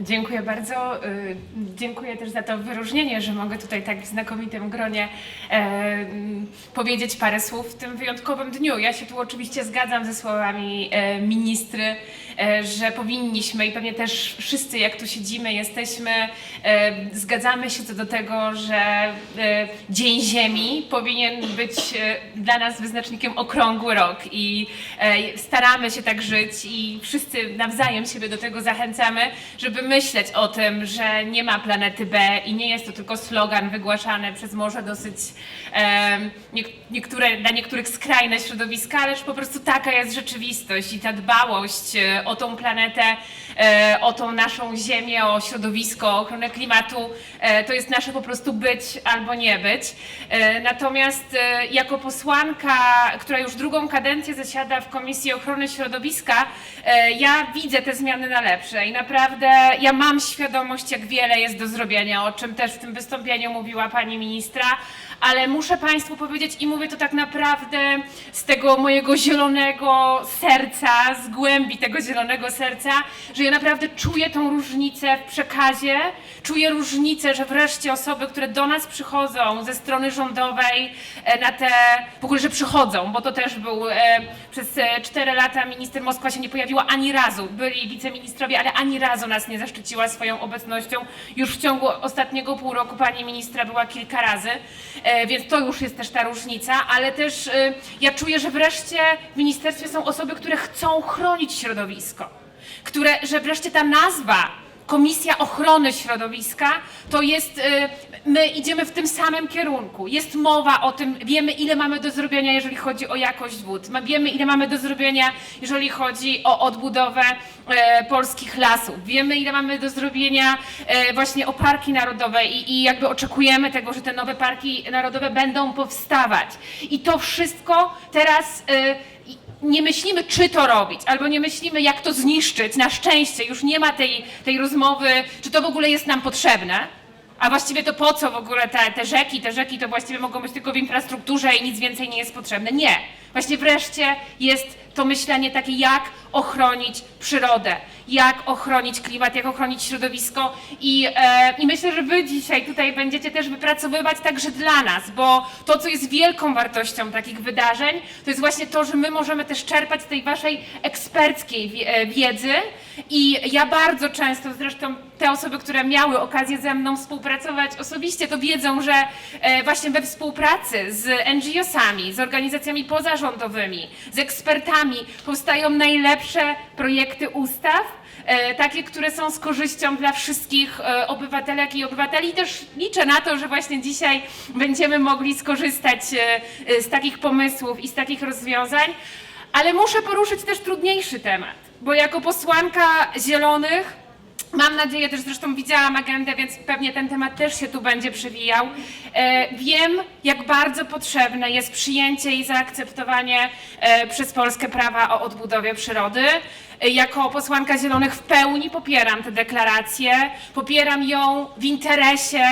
Dziękuję bardzo. Y, Dziękuję też za to wyróżnienie, że mogę tutaj tak w znakomitym gronie e, m, powiedzieć parę słów w tym wyjątkowym dniu. Ja się tu oczywiście zgadzam ze słowami e, ministry, e, że powinniśmy i pewnie też wszyscy, jak tu siedzimy, jesteśmy, e, zgadzamy się co do tego, że e, Dzień Ziemi powinien być e, dla nas wyznacznikiem okrągły rok i e, staramy się tak żyć i wszyscy nawzajem siebie do tego zachęcamy, żeby myśleć o tym, że nie ma planety B i nie jest to tylko slogan wygłaszany przez może dosyć niektóre, dla niektórych skrajne środowiska, ale że po prostu taka jest rzeczywistość i ta dbałość e, o tą planetę, e, o tą naszą ziemię, o środowisko, o ochronę klimatu, e, to jest nasze po prostu być albo nie być. Natomiast jako posłanka, która już drugą kadencję zasiada w Komisji Ochrony Środowiska, ja widzę te zmiany na lepsze i naprawdę ja mam świadomość, jak wiele jest do zrobienia, o czym też w tym wystąpieniu mówiła pani ministra, ale muszę Państwu powiedzieć i mówię to tak naprawdę z tego mojego zielonego serca, z głębi tego zielonego serca, że ja naprawdę czuję tą różnicę w przekazie, czuję różnicę, że wreszcie osoby, które do nas przychodzą ze strony rządowej e, na te, w ogóle, że przychodzą, bo to też był, e, przez e, cztery lata minister Moskwa się nie pojawiła ani razu, byli wiceministrowie, ale ani razu nas nie zaszczyciła swoją obecnością. Już w ciągu ostatniego pół roku pani ministra była kilka razy, więc to już jest też ta różnica, ale też e, ja czuję, że wreszcie w ministerstwie są osoby, które chcą chronić środowisko, które, że wreszcie ta nazwa Komisja Ochrony Środowiska to jest, y, my idziemy w tym samym kierunku. Jest mowa o tym, wiemy ile mamy do zrobienia, jeżeli chodzi o jakość wód. Wiemy ile mamy do zrobienia, jeżeli chodzi o odbudowę e, polskich lasów. Wiemy ile mamy do zrobienia e, właśnie o parki narodowe i, i jakby oczekujemy tego, że te nowe parki narodowe będą powstawać. I to wszystko teraz e, nie myślimy, czy to robić, albo nie myślimy, jak to zniszczyć. Na szczęście już nie ma tej, tej rozmowy, czy to w ogóle jest nam potrzebne. A właściwie to po co w ogóle te, te rzeki? Te rzeki to właściwie mogą być tylko w infrastrukturze i nic więcej nie jest potrzebne. Nie. Właśnie wreszcie jest to myślenie takie, jak ochronić przyrodę, jak ochronić klimat, jak ochronić środowisko. I, e, I myślę, że Wy dzisiaj tutaj będziecie też wypracowywać także dla nas, bo to, co jest wielką wartością takich wydarzeń, to jest właśnie to, że my możemy też czerpać z tej Waszej eksperckiej e, wiedzy. I ja bardzo często, zresztą te osoby, które miały okazję ze mną współpracować osobiście, to wiedzą, że e, właśnie we współpracy z NGO-sami, z organizacjami pozarządowymi, z ekspertami powstają najlepsze projekty ustaw, e, takie, które są z korzyścią dla wszystkich e, obywatelek i obywateli. Też liczę na to, że właśnie dzisiaj będziemy mogli skorzystać e, z takich pomysłów i z takich rozwiązań. Ale muszę poruszyć też trudniejszy temat, bo jako posłanka Zielonych Mam nadzieję, też zresztą widziałam agendę, więc pewnie ten temat też się tu będzie przewijał. E, wiem, jak bardzo potrzebne jest przyjęcie i zaakceptowanie e, przez Polskę prawa o odbudowie przyrody. E, jako posłanka Zielonych w pełni popieram tę deklarację. Popieram ją w interesie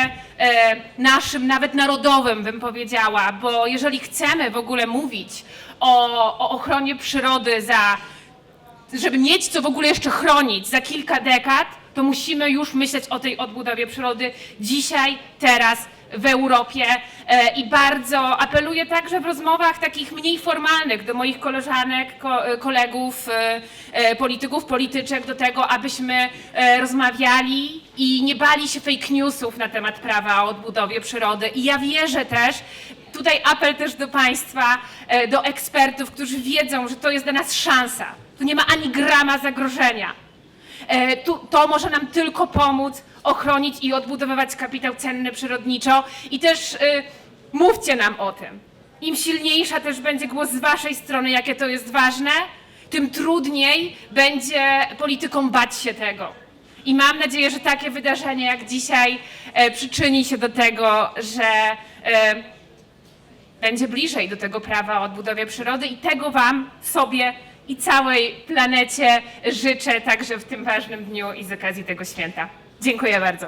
naszym, nawet narodowym, bym powiedziała, bo jeżeli chcemy w ogóle mówić o, o ochronie przyrody za żeby mieć co w ogóle jeszcze chronić za kilka dekad, to musimy już myśleć o tej odbudowie przyrody dzisiaj, teraz w Europie E, i bardzo apeluję także w rozmowach takich mniej formalnych do moich koleżanek, ko, e, kolegów, e, polityków, polityczek do tego, abyśmy rozmawiali i nie bali się fake newsów na temat prawa o odbudowie przyrody. I ja wierzę też, tutaj apel też do Państwa, do ekspertów, którzy wiedzą, że to jest dla nas szansa. Tu nie ma ani grama zagrożenia. E, to może nam tylko pomóc ochronić i odbudowywać kapitał cenny przyrodniczo i też e, mówcie nam o tym. Im silniejsza też będzie głos z waszej strony, jakie to jest ważne, tym trudniej będzie politykom bać się tego. I mam nadzieję, że takie wydarzenie jak dzisiaj e, przyczyni się do tego, że będzie bliżej do tego prawa o odbudowie przyrody i tego Wam, sobie i całej planecie życzę także w tym ważnym dniu i z okazji tego święta. Dziękuję bardzo.